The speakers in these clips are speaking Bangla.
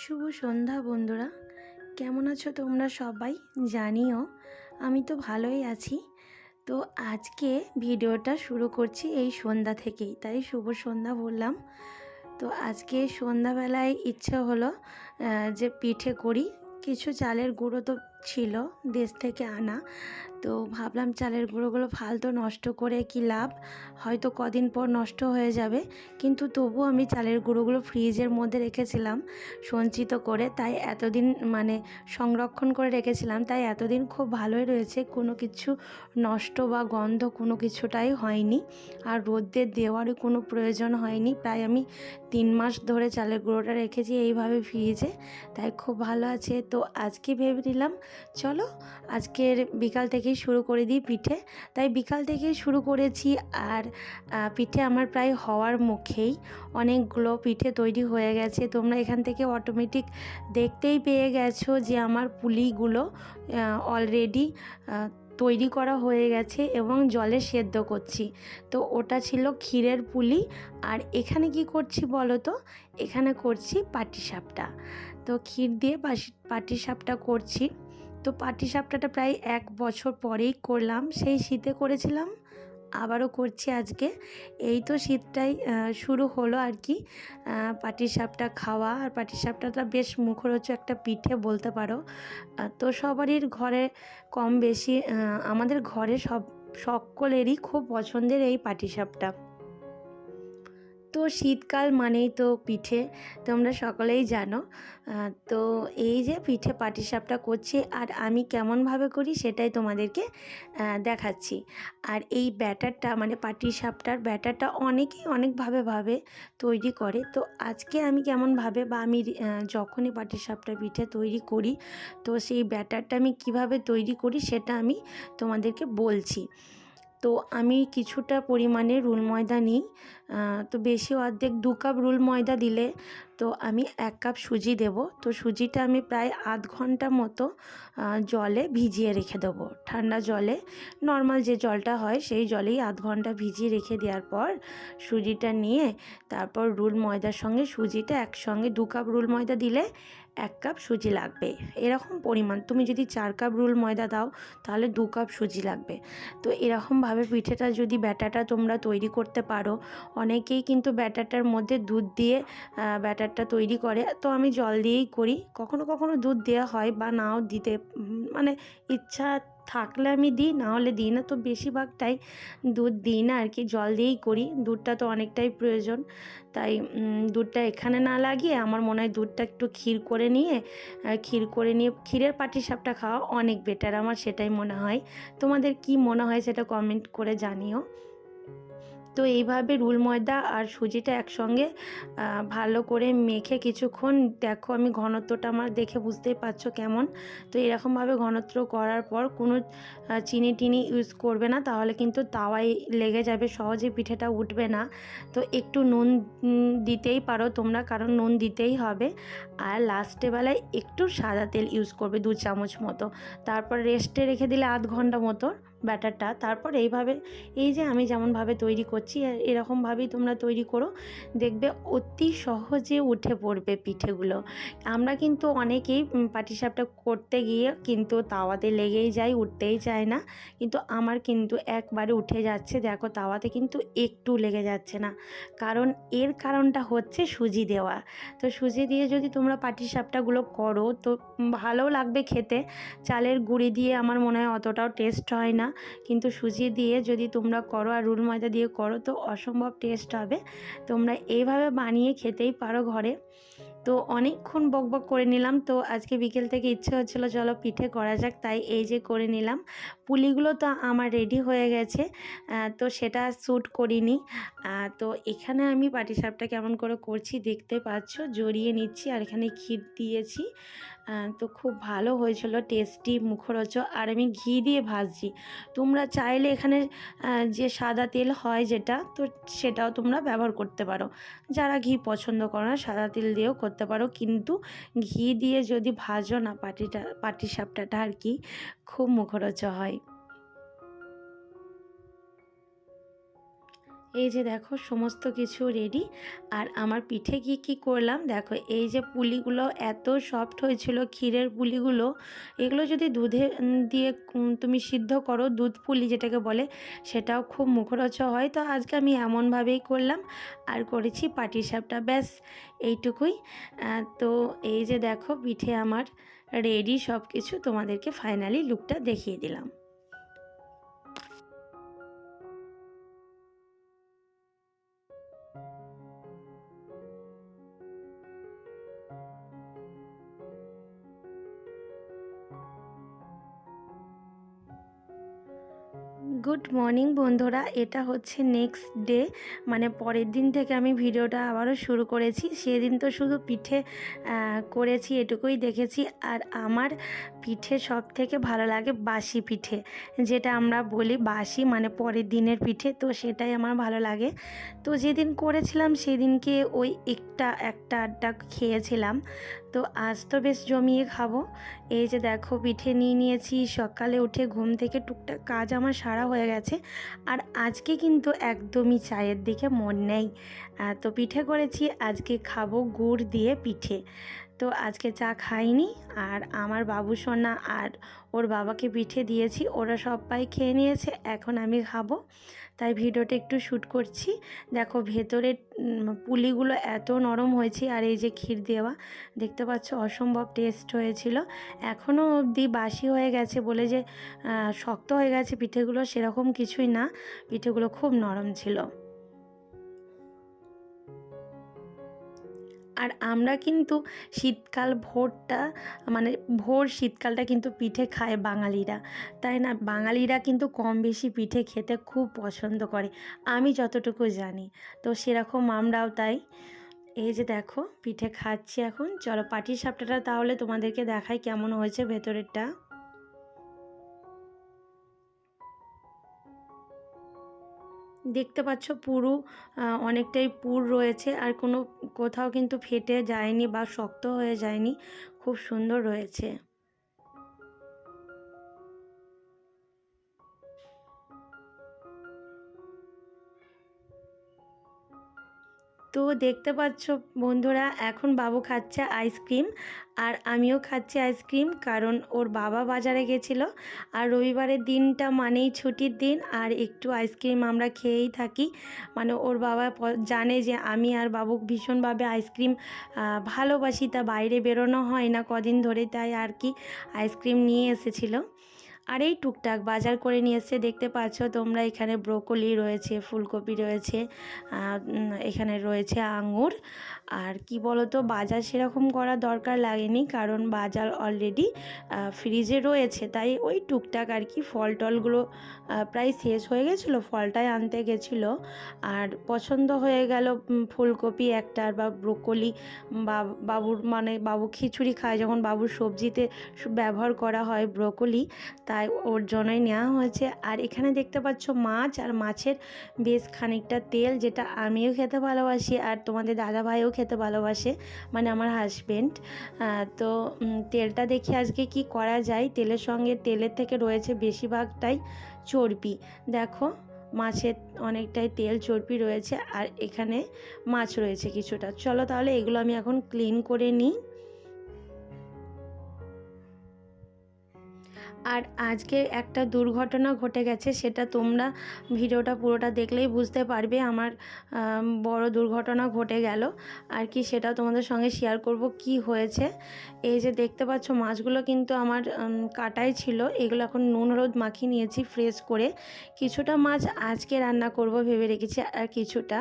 শুভ সন্ধ্যা বন্ধুরা। কেমন আছো তোমরা সবাই? জানিও, আমি তো ভালোই আছি। তো আজকে ভিডিওটা শুরু করছি এই সন্ধ্যা থেকেই, তাই শুভ সন্ধ্যা বললাম। তো আজকে সন্ধ্যাবেলায় ইচ্ছে হলো যে পিঠে করি, কিছু চালের গুঁড়ো তো ছিল দেশ থেকে আনা। তো ভাবলাম চালের গুঁড়োগুলো ফালতু নষ্ট করে কি লাভ? হয়তো কদিন পর নষ্ট হয়ে যাবে। কিন্তু তবু আমি চালের গুঁড়োগুলো ফ্রিজের মধ্যে রেখেছিলাম সঞ্চিত করে। তাই এতদিন মানে সংরক্ষণ করে রেখেছিলাম। তাই এতদিন খুব ভালোই রয়েছে। কোনো কিছু নষ্ট বা গন্ধ কোনো কিছুটাই হয়নি। আর রোদ্দের দেওয়ারই কোনো প্রয়োজন হয়নি। প্রায় আমি তিন মাস ধরে চালের গুঁড়োটা রেখেছি এইভাবে ফ্রিজে। তাই খুব ভালো আছে। তো আজকে ভেবে নিলাম চলো আজকের বিকাল থেকেই শুরু করে দিই পিঠে। তাই বিকাল থেকেই শুরু করেছি আর পিঠে আমার প্রায় হওয়ার মুখেই অনেকগুলো পিঠে তৈরি হয়ে গেছে। তোমরা এখান থেকে অটোমেটিক দেখতেই পেয়ে গেছো যে আমার পুলিগুলো অলরেডি তৈরি করা হয়ে গেছে এবং জলে সেদ্ধ করছি। তো ওটা ছিল ক্ষীরের পুলি। আর এখানে কি করছি বলো তো? এখানে করছি পাটিসাপটা। তো ক্ষীর দিয়ে পাশি- পাটিসাপটা করছি। তো পাটিসাপটাটা প্রায় এক বছর পরেই করলাম। সেই শীতে করেছিলাম, আবারও করছি আজকে। এই তো শীতটাই শুরু হলো আর কি। পাটিসাপটা খাওয়া আর পাটির পাটিসাপটাটা বেশ মুখরোচ একটা পিঠে বলতে পারো। তো সবারই ঘরে কম বেশি আমাদের ঘরে সব, সকলেরই খুব পছন্দের এই পাটিসাপটা তো শীতকাল মানেই তো পিঠে, তোমরা সকলেই জানো। তো এই যে পিঠে পাটিসাপটা করছি আর আমি কেমনভাবে করি সেটাই তোমাদেরকে দেখাচ্ছি। আর এই ব্যাটারটা মানে পাটিসাপটার ব্যাটারটা অনেকেই অনেকভাবে ভাবে তৈরি করে। তো আজকে আমি কেমনভাবে বা আমি যখনই পাটিসাপটা পিঠে তৈরি করি, তো সেই ব্যাটারটা আমি কীভাবে তৈরি করি সেটা আমি তোমাদেরকে বলছি। তো আমি কিছুটা পরিমাণে রুল ময়দা নিই। তো বেশি অর্ধেক দু কাপ রুল ময়দা দিলে তো আমি এক কাপ সুজি দেব। তো সুজিটা আমি প্রায় আধ ঘণ্টা মতো জলে ভিজিয়ে রেখে দেবো। ঠান্ডা জলে, নর্মাল যে জলটা হয় সেই জলেই আধ ঘণ্টা ভিজিয়ে রেখে দেওয়ার পর সুজিটা নিয়ে তারপর রুল ময়দার সঙ্গে সুজিটা একসঙ্গে দু কাপ রুল ময়দা দিলে এক কাপ সুজি লাগবে। এরকম পরিমাণ। তুমি যদি চার কাপ রুল ময়দা দাও, তাহলে দু কাপ সুজি লাগবে। তো এরকমভাবে পিঠেটা যদি ব্যাটাটা তোমরা তৈরি করতে পারো, অনেকেই কিন্তু ব্যাটারটার মধ্যে দুধ দিয়ে ব্যাটারটা তৈরি করে। তো আমি জল দিয়েই করি। কখনো কখনো দুধ দেওয়া হয় বা নাও দিতে মানে ইচ্ছা থাকলে আমি দিই নাহলে দিই না। তো বেশিরভাগটাই দুধ দিই না আর কি জল দিয়েই করি। দুধটা তো অনেকটাই প্রয়োজন। তাই দুধটা এখানে না লাগিয়ে আমার মনে হয় দুধটা একটু ক্ষীর করে নিয়ে ক্ষীর করে নিয়ে, ক্ষীরের পাটিসাপটা খাওয়া অনেক বেটার আমার সেটাই মনে হয়। তোমাদের কি মনে হয় সেটা কমেন্ট করে জানিও। তো এইভাবে রুল ময়দা আর সুজিটা একসঙ্গে ভালো করে মেখে কিছুক্ষণ, দেখো আমি ঘনত্বটা আমার দেখে বুঝতেই পারছ কেমন। তো এরকমভাবে ঘনত্ব করার পর কোনো চিনি টিনি ইউজ করবে না, তাহলে কিন্তু তাওয়ায় লেগে যাবে, সহজে পিঠেটা উঠবে না। তো একটু নুন দিতেই পারো তোমরা, কারণ নুন দিতেই হবে। আর লাস্টে বেলায় একটু সাদা তেল ইউজ করবে দু চামচ মতো। তারপর রেস্টে রেখে দিলে আধ ঘণ্টা মতো। ব্যাটারটা। তারপর এইভাবে, এই যে আমি যেমনভাবে তৈরি করছি এরকমভাবেই তোমরা তৈরি করো। দেখবে অতি সহজে উঠে পড়বে পিঠেগুলো। আমরা কিন্তু অনেকেই পাটিসাপটা করতে গিয়ে কিন্তু তাওয়াতে লেগেই যায় উঠতেই চায় না। কিন্তু আমার কিন্তু একবারে উঠে যাচ্ছে, দেখো তাওয়াতে কিন্তু একটু লেগে যাচ্ছে না। কারণ এর কারণটা হচ্ছে সুজি দেওয়া। তো সুজি দিয়ে যদি তোমরা পাটিসাপটাগুলো করো, তো ভালো লাগবে খেতে। চালের গুঁড়ি দিয়ে আমার মনে হয় অতটাও টেস্ট হয় না। কিন্তু সুজি দিয়ে যদি তোমরা করো আর রুল ময়দা দিয়ে করো, তো অসম্ভব টেস্ট হবে। তোমরা এইভাবে বানিয়ে খেতেই পারো ঘরে। তো অনেকক্ষণ বকবক করে নিলাম। তো আজকে বিকেল থেকে ইচ্ছে হচ্ছিল, চলো পিঠে করা যাক। তাই এই যে করে নিলাম। পুলিগুলো তো আমার রেডি হয়ে গেছে। তো সেটা শ্যুট করিনি। তো এখানে আমি পাটিসাপটা কেমন করে করছি দেখতে পাচ্ছ? জড়িয়ে নিচ্ছি আর এখানে ক্ষীর দিয়েছি। তো খুব ভালো হয়েছিল টেস্টি মুখরোচ। আর আমি ঘি দিয়ে ভাজছি। তোমরা চাইলে এখানে যে সাদা তেল হয় যেটা, তো সেটাও তোমরা ব্যবহার করতে পারো। যারা ঘি পছন্দ করো না, সাদা তেল দিয়েও করতে পারো। কিন্তু ঘি দিয়ে যদি ভাজো না, পাটিটা পাটি সাপটাটা আর কি, খুব মুখরোচ হয়। এই যে দেখো সমস্ত কিছু রেডি আর আমার পিঠে কি কি করলাম? দেখো এই যে পুলিগুলো এত সফট হয়েছিল ক্ষীরের পুলিগুলো। এগুলো যদি দুধে দিয়ে তুমি সিদ্ধ করো, দুধ পুলি যেটাকে বলে, সেটাও খুব মুখরোচ হয়। তো আজকে আমি এমনভাবেই করলাম আর করেছি পাটিসাপটা ব্যাস, এইটুকুই। তো এই যে দেখো পিঠে আমার রেডি সব কিছু তোমাদেরকে ফাইনালি লুকটা দেখিয়ে দিলাম। গুড মর্নিং বন্ধুরা, এটা হচ্ছে নেক্সট ডে মানে পরের দিন থেকে আমি ভিডিওটা আবারও শুরু করেছি। সেদিন তো শুধু পিঠে করেছি, এটুকুই দেখেছি। আর আমার পিঠে সব থেকে ভালো লাগে বাসি পিঠে, যেটা আমরা বলি বাসি মানে পরের দিনের পিঠে, তো সেটাই আমার ভালো লাগে। তো যেদিন করেছিলাম সেদিনকে ওই একটা একটা আড্ডা খেয়েছিলাম। তো আজ তো বেশ জমিয়ে খাব। এই যে দেখো, পিঠে নিয়ে নিয়েছি, সকালে উঠে ঘুম থেকে টুকটাক কাজ আমার সারা হয়ে গেছে। আর আজকে কিন্তু একদমই চায়ের দিকে মন নেই। তো পিঠে করেছি, আজকে খাব গুড় দিয়ে পিঠে। তো আজকে চা খাইনি আর আমার বাবু সোনা আর ওর বাবাকে পিঠে দিয়েছি, ওরা সবাই খেয়ে নিয়েছে, এখন আমি খাব। তাই ভিডিওটা একটু শ্যুট করছি। দেখো ভেতরের পুলিগুলো এত নরম হয়েছে আর এই যে ক্ষীর দেওয়া, দেখতে পাচ্ছ অসম্ভব টেস্ট হয়েছিল। এখনও অবধি বাসি হয়ে গেছে বলে যে শক্ত হয়ে গেছে পিঠেগুলো, সেরকম কিছুই না। পিঠেগুলো খুব নরম ছিল। আর আমরা কিন্তু শীতকাল ভোরটা মানে ভোর শীতকালটা কিন্তু পিঠে খায় বাঙালিরা। তাই না? বাঙালিরা কিন্তু কম বেশি পিঠে খেতে খুব পছন্দ করে, আমি যতটুকু জানি। তো সেরকম আমরাও তাই। এই যে দেখো, পিঠে খাচ্ছি এখন। চলো পাটির সাপটাটা তাহলে তোমাদেরকে দেখাই কেমন হয়েছে ভেতরেরটা। দেখতে পাচ্ছ পুরু অনেকটাই পুর রয়েছে আর কোনো কোথাও কিন্তু ফেটে যায়নি বা শক্ত হয়ে যায়নি, খুব সুন্দর রয়েছে। তো দেখতে পাচ্ছ বন্ধুরা, এখন বাবু খাচ্ছে আইসক্রিম আর আমিও খাচ্ছি আইসক্রিম কারণ ওর বাবা বাজারে গেছিল। আর রবিবারের দিনটা মানেই ছুটির দিন আর একটু আইসক্রিম আমরা খেয়েই থাকি। মানে ওর বাবা জানে যে আমি আর বাবু ভীষণভাবে আইসক্রিম ভালোবাসি, তা বাইরে বেরোনো হয় না কদিন ধরে, তাই আর কি আইসক্রিম নিয়ে এসেছিল। আর এই টুকটাক বাজার করে নিয়ে এসে দেখতে পাচ্ছ তোমরা এখানে ব্রোকলি রয়েছে, ফুলকপি রয়েছে এখানে রয়েছে আঙুর আর কি বলো তো বাজার সেরকম করার দরকার লাগেনি কারণ বাজার অলরেডি ফ্রিজে রয়েছে। তাই ওই টুকটাক আর কি ফল টলগুলো প্রায় শেষ হয়ে গেছিল, ফলটাই আনতে গেছিল। আর পছন্দ হয়ে গেল ফুলকপি একটা বা ব্রোকলি বাবুর মানে বাবু খিচুড়ি খায় যখন বাবুর সবজিতে ব্যবহার করা হয় ব্রোকলি তাই ওর জন্যই নেওয়া হয়েছে। আর এখানে দেখতে পাচ্ছ মাছ, আর মাছের বেশ খানিকটা তেল, যেটা আমিও খেতে ভালোবাসি আর তোমাদের দাদা ভাইও খেতে ভালোবাসে মানে আমার হাজবেন্ড তো তেলটা দেখি আজকে কি করা যায়। তেলের সঙ্গে তেলের থেকে রয়েছে বেশিরভাগটাই চর্বি। দেখো, মাছের অনেকটাই তেল, চর্বি রয়েছে, আর এখানে মাছ রয়েছে কিছুটা। চলো তাহলে এগুলো আমি এখন ক্লিন করে নিই। আর আজকে একটা দুর্ঘটনা ঘটে গেছে সেটা তোমরা ভিডিওটা পুরোটা দেখলেই বুঝতে পারবে আমার আম, বড় দুর্ঘটনা ঘটে গেল। আর কি সেটা তোমাদের সঙ্গে শেয়ার করব কি হয়েছে। এই যে দেখতে পাচ্ছ মাছগুলো কিন্তু আমার কাটাই ছিল। এগুলো এখন নুন হলুদ মাখিয়ে নিয়েছি ফ্রেশ করে। কিছুটা মাছ আজকে রান্না করব ভেবে রেখেছি আর কিছুটা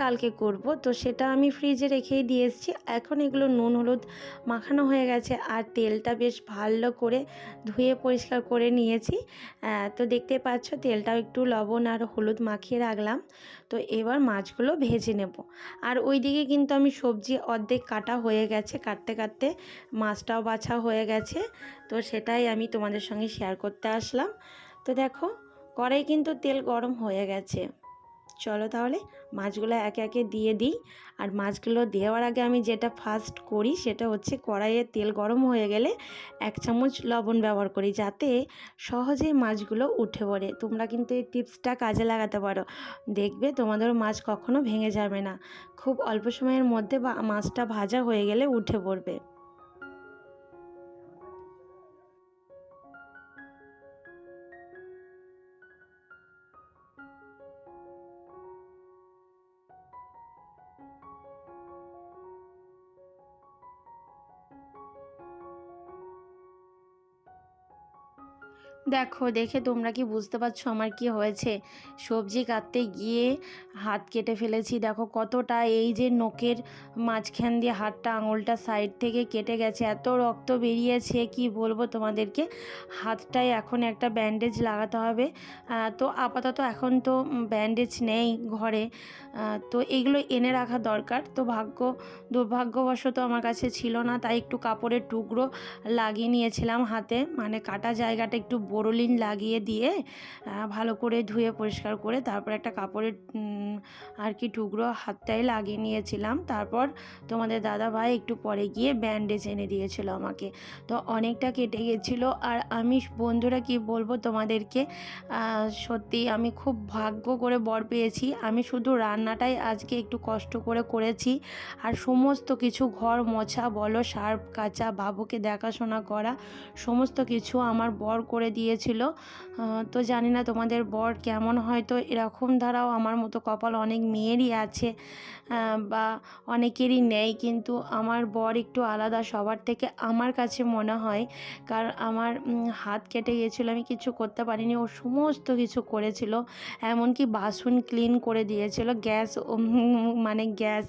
কালকে করব। তো সেটা আমি ফ্রিজে রেখেই দিয়ে এসেছি। এখন এগুলো নুন হলুদ মাখানো হয়ে গেছে আর তেলটা বেশ ভালো করে ধুয়ে পরিষ্কার করে নিয়েছি। তো দেখতে পাচ্ছ তেলটাও একটু লবণ আর হলুদ মাখিয়ে রাখলাম। তো এবার মাছগুলো ভেজে নেব। আর ওইদিকে কিন্তু আমি সবজি অর্ধেক কাটা হয়ে গেছে। কাটতে কাটতে মাছটাও বাছা হয়ে গেছে। তো সেটাই আমি তোমাদের সঙ্গে শেয়ার করতে আসলাম। তো দেখো, কড়াই কিন্তু তেল গরম হয়ে গেছে। চলো তাহলে মাছগুলো একে একে দিয়ে দিই। আর মাছগুলো দেওয়ার আগে আমি যেটা ফার্স্ট করি সেটা হচ্ছে কড়াইয়ে তেল গরম হয়ে গেলে এক চামচ লবণ ব্যবহার করি যাতে সহজেই মাছগুলো উঠে পড়ে। তোমরা কিন্তু এই টিপসটা কাজে লাগাতে পারো। দেখবে তোমাদের মাছ কখনো ভেঙে যাবে না। খুব অল্প সময়ের মধ্যে মাছটা ভাজা হয়ে গেলে উঠে পড়বে। দেখো, দেখে তোমরা কি বুঝতে পারছ আমার কি হয়েছে? সবজি কাটতে গিয়ে হাত কেটে ফেলেছি। দেখো কতটা এই যে নোকের মাঝখান দিয়ে হাতটা আঙুলটা সাইড থেকে কেটে গেছে। এত রক্ত বেরিয়েছে, কি বলব তোমাদেরকে? হাতটায় এখন একটা ব্যান্ডেজ লাগাতে হবে। তো আপাতত এখন তো ব্যান্ডেজ নেই ঘরে। তো এগুলো এনে রাখা দরকার। তো ভাগ্য, দুর্ভাগ্যবশত আমার কাছে ছিল না, তাই একটু কাপড়ের টুকরো লাগিয়ে নিয়েছিলাম হাতে। মানে কাটা জায়গাটা একটু বোরোলিন লাগিয়ে দিয়ে ভালো করে ধুয়ে পরিষ্কার করে তারপর একটা কাপড়ের আর কি টুকরো হাতটাই লাগিয়ে নিয়েছিলাম। তারপর তোমাদের দাদা ভাই একটু পরে গিয়ে ব্যান্ডেজ এনে দিয়েছিল আমাকে। তো অনেকটা কেটে গেছিল আর আমি বন্ধুরা কি বলব তোমাদেরকে সত্যি আমি খুব ভাগ্য করে বর পেয়েছি। আমি শুধু রান্নাটাই আজকে একটু কষ্ট করে করেছি। আর সমস্ত কিছু ঘর মোছা বলো সার কাচা, বাবুকে দেখাশোনা করা, সমস্ত কিছু আমার বর করে দিয়েছিল। তো জানি না তোমাদের বর কেমন, হয়তো এরকম ধারাও আমার মতো কপাল অনেক মেয়েরই আছে বা অনেকেরই নেই, কিন্তু আমার বর একটু আলাদা সবার থেকে আমার কাছে মনে হয় কারণ আমার হাত কেটে গিয়েছিল, আমি কিছু করতে পারিনি, ও সমস্ত কিছু করেছিল, এমনকি বাসন ক্লিন করে দিয়েছিল, গ্যাস মানে গ্যাস,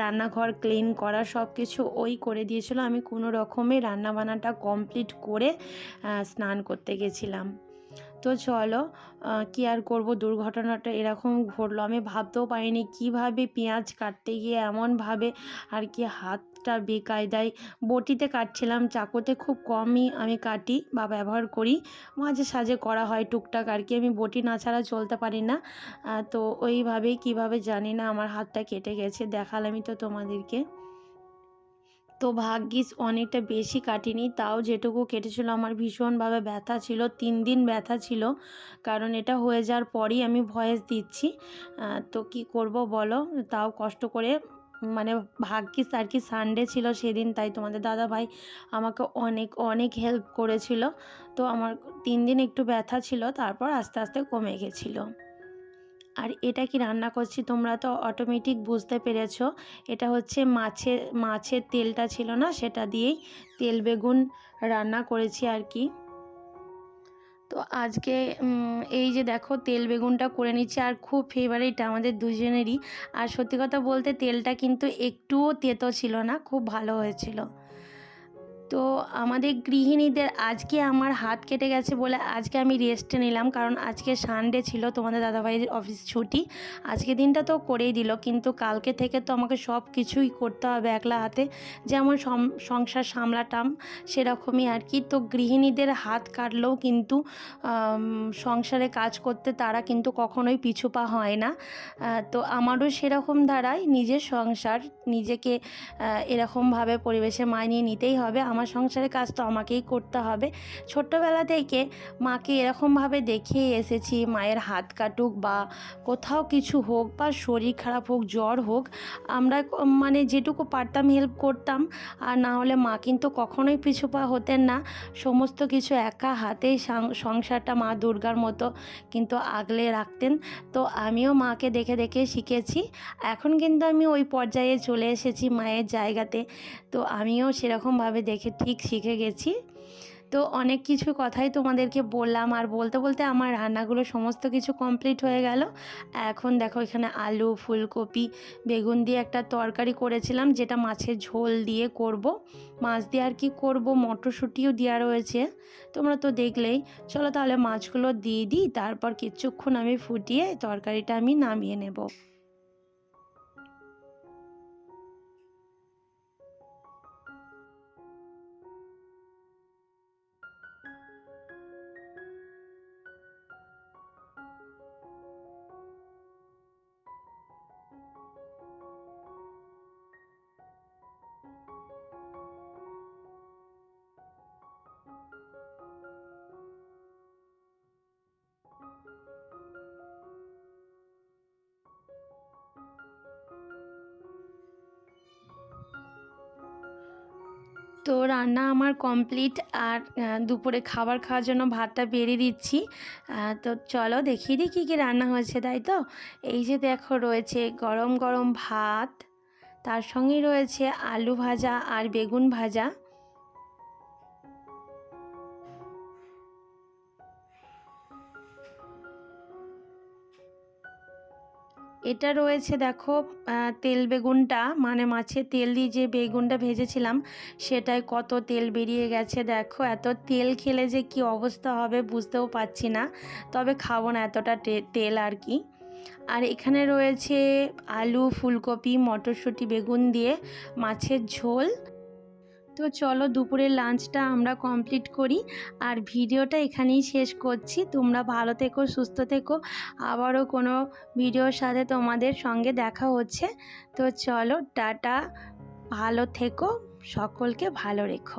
রান্নাঘর ক্লিন করা সব কিছু ওই করে দিয়েছিল, আমি কোনো রকমে রান্নাবান্নাটা কমপ্লিট করে স্নান করতে গেছিলাম তো চলো কী আর করব? দুর্ঘটনাটা এরকম ঘটলো। আমি ভাবতেও পারিনি কীভাবে পেঁয়াজ কাটতে গিয়ে এমনভাবে আর কি হাতটা বেকায়দায় বটিতে কাটছিলাম। চাকুতে খুব কমই আমি কাটি বা ব্যবহার করি। মাঝে সাঝে করা হয় টুকটাক আর কি। আমি বটি না ছাড়া চলতে পারি না। তো ওইভাবেই কীভাবে জানি না আমার হাতটা কেটে গেছে। দেখালামই তো তোমাদেরকে। তো ভাগ্যিস অনেকটা বেশি কাটিনি। তাও যেটুকু কেটেছিল আমার ভীষণভাবে ব্যথা ছিল, তিন দিন ব্যথা ছিল। কারণ এটা হয়ে যাওয়ার পরই আমি ভয়েস দিচ্ছি। তো কি করব বলো? তাও কষ্ট করে মানে ভাগ্যিস আর কি সানডে ছিল সেদিন, তাই তোমাদের দাদা ভাই আমাকে অনেক অনেক হেল্প করেছিল। তো আমার তিন দিন একটু ব্যথা ছিল, তারপর আস্তে আস্তে কমে গেছিল। আর এটা কি রান্না করছি তোমরা তো অটোমেটিক বুঝতে পেরেছ। এটা হচ্ছে মাছের মাছের তেলটা ছিল না, সেটা দিয়েই তেল বেগুন রান্না করেছি আর কি। তো আজকে এই যে দেখো তেল বেগুনটা করে নিচ্ছি, আর খুব ফেভারিট আমাদের দুজনেরই। আর সত্যি কথা বলতে তেলটা কিন্তু একটুও তেতো ছিল না, খুব ভালো হয়েছিল। তো আমাদের গৃহিণীদের আজকে আমার হাত কেটে গেছে বলে আজকে আমি রেস্টে নিলাম। কারণ আজকে সানডে ছিল তোমাদের দাদাভাইয়ের অফিস ছুটি। আজকে দিনটা তো করেই দিল, কিন্তু কালকে থেকে তো আমাকে সব কিছুই করতে হবে একলা হাতে। যেমন সংসার সামলাটাম সেরকমই আর কি। তো গৃহিণীদের হাত কাটলেও কিন্তু সংসারে কাজ করতে তারা কিন্তু কখনোই পিছু পা হয় না। তো আমারও সেরকম ধারায় নিজের সংসার নিজেকে এরকমভাবে পরিবেশে মানিয়ে নিতেই হবে। আমার সংসারের কাজ তো আমাকেই করতে হবে। ছোট্টবেলা থেকে মাকে এরকমভাবে দেখে এসেছি, মায়ের হাত কাটুক বা কোথাও কিছু হোক বা শরীর খারাপ হোক, জ্বর হোক, আমরা মানে যেটুকু পারতাম হেল্প করতাম। আর না হলে মা কিন্তু কখনোই পিছু পা হতেন না। সমস্ত কিছু একা হাতেই সংসারটা মা দুর্গার মতো কিন্তু আগলে রাখতেন। তো আমিও মাকে দেখে দেখে শিখেছি। এখন কিন্তু আমি ওই পর্যায়ে চলে এসেছি মায়ের জায়গাতে। তো আমিও সেরকমভাবে দেখে ঠিক শিখে গেছি। তো অনেক কিছু কথাই তোমাদেরকে বললাম আর বলতে বলতে আমার রান্নাগুলো সমস্ত কিছু কমপ্লিট হয়ে গেল। এখন দেখো এখানে আলু, ফুলকপি, বেগুন দিয়ে একটা তরকারি করেছিলাম যেটা মাছের ঝোল দিয়ে করব। মাছ দিয়ে আর কি করব? মটরশুঁটিও দেওয়া রয়েছে। তোমরা তো দেখলেই। চলো তাহলে মাছগুলো দিয়ে দিই, তারপর কিছুক্ষণ আমি ফুটিয়ে তরকারিটা আমি নামিয়ে নেব। তো রান্না আমার কমপ্লিট আর দুপুরে খাবার খাওয়ার জন্য ভাতটা বেরিয়ে দিচ্ছি। তো চলো দেখি দিই কী কী রান্না হয়েছে, তাই তো? এই যে দেখো রয়েছে গরম গরম ভাত, তার সঙ্গেই রয়েছে আলু ভাজা আর বেগুন ভাজা। এটা রয়েছে দেখো তেল বেগুনটা। মানে মাছের তেল দিয়ে যে বেগুনটা ভেজেছিলাম, সেটায় কত তেল বেরিয়ে গেছে দেখো। এত তেল খেলে যে কি অবস্থা হবে বুঝতেও পারছি না। তবে খাব না এতটা তেল আর কি। আর এখানে রয়েছে আলু, ফুলকপি, মটরশুঁটি বেগুন দিয়ে মাছের ঝোল। তো চলো দুপুরের লাঞ্চটা আমরা কমপ্লিট করি। আর ভিডিওটা এখানেই শেষ করছি। তোমরা ভালো থেকো, সুস্থ থেকো। আবারও কোনো ভিডিওর সাথে তোমাদের সঙ্গে দেখা হচ্ছে। তো চলো টাটা। ভালো থেকো। সকলকে ভালো রেখো।